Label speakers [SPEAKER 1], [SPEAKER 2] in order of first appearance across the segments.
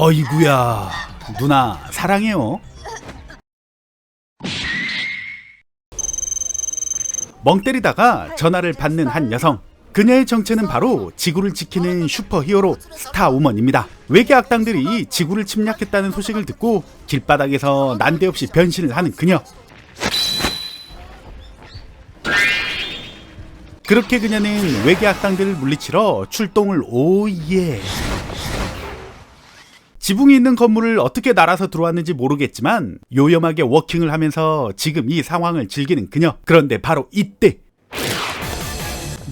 [SPEAKER 1] 어이구야. 누나 사랑해요. 멍 때리다가 전화를 받는 한 여성. 그녀의 정체는 바로 지구를 지키는 슈퍼히어로 스타우먼입니다. 외계 악당들이 지구를 침략했다는 소식을 듣고 길바닥에서 난데없이 변신을 하는 그녀. 그렇게 그녀는 외계 악당들을 물리치러 출동을 오예 지붕이 있는 건물을 어떻게 날아서 들어왔는지 모르겠지만 요염하게 워킹을 하면서 지금 이 상황을 즐기는 그녀. 그런데 바로 이때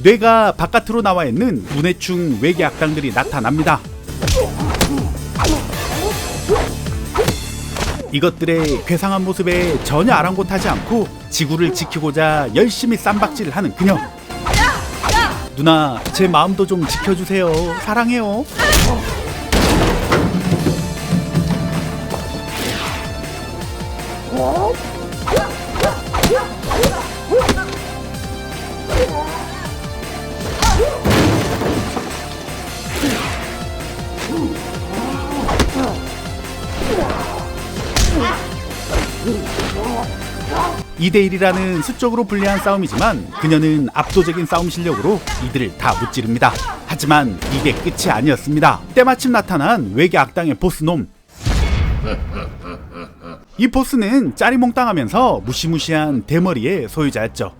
[SPEAKER 1] 뇌가 바깥으로 나와 있는 문해충 외계 악당들이 나타납니다. 이것들의 괴상한 모습에 전혀 아랑곳하지 않고 지구를 지키고자 열심히 쌈박질을 하는 그녀. 누나, 제 마음도 좀 지켜주세요. 사랑해요. 이대 1이라는 수적으로 불리한 싸움이지만 그녀는 압도적인 싸움 실력으로 이들을 다 무찌릅니다. 하지만 이게 끝이 아니었습니다. 때마침 나타난 외계 악당의 보스놈. 이 보스는 짜리몽땅하면서 무시무시한 대머리의 소유자였죠.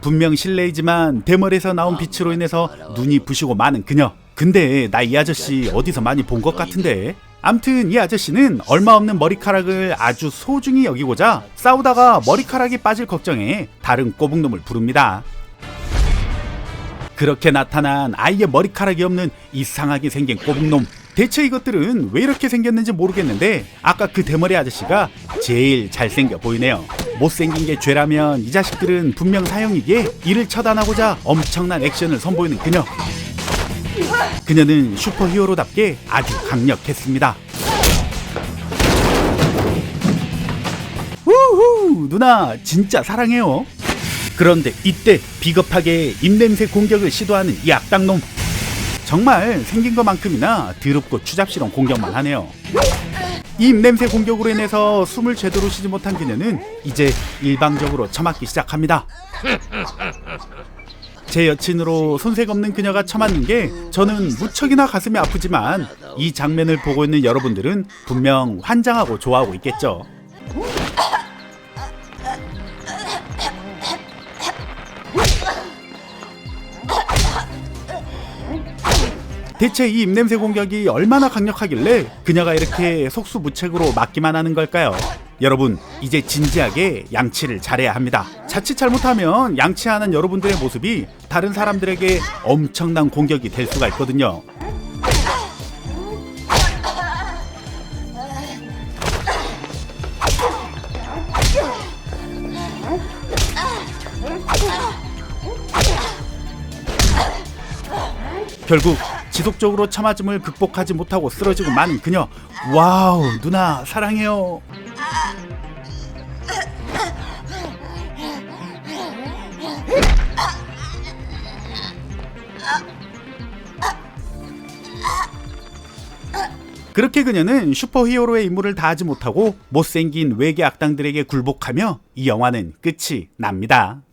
[SPEAKER 1] 분명 실례이지만 대머리에서 나온 빛으로 인해서 눈이 부시고 마는 그녀. 근데 나 이 아저씨 어디서 많이 본 것 같은데. 암튼 이 아저씨는 얼마 없는 머리카락을 아주 소중히 여기고자 싸우다가 머리카락이 빠질 걱정에 다른 꼬북놈을 부릅니다. 그렇게 나타난 아예 머리카락이 없는 이상하게 생긴 꼬북놈. 대체 이것들은 왜 이렇게 생겼는지 모르겠는데 아까 그 대머리 아저씨가 제일 잘생겨 보이네요. 못생긴 게 죄라면 이 자식들은 분명 사형이기에 이를 처단하고자 엄청난 액션을 선보이는 그녀. 그녀는 슈퍼히어로답게 아주 강력했습니다. 우후 누나 진짜 사랑해요. 그런데 이때 비겁하게 입냄새 공격을 시도하는 이 악당놈 정말 생긴 것만큼이나 더럽고 추잡스러운 공격만 하네요. 이 입냄새 공격으로 인해서 숨을 제대로 쉬지 못한 그녀는 이제 일방적으로 처맞기 시작합니다. 제 여친으로 손색 없는 그녀가 처맞는 게 저는 무척이나 가슴이 아프지만 이 장면을 보고 있는 여러분들은 분명 환장하고 좋아하고 있겠죠. 대체 이 입냄새 공격이 얼마나 강력하길래 그녀가 이렇게 속수무책으로 맞기만 하는 걸까요? 여러분, 이제 진지하게 양치를 잘해야 합니다. 자칫 잘못하면 양치하는 여러분들의 모습이 다른 사람들에게 엄청난 공격이 될 수가 있거든요. 결국 지속적으로 처맞음을 극복하지 못하고 쓰러지고 마는 그녀. 와우, 누나 사랑해요. 그렇게 그녀는 슈퍼히어로의 임무를 다하지 못하고 못생긴 외계 악당들에게 굴복하며 이 영화는 끝이 납니다.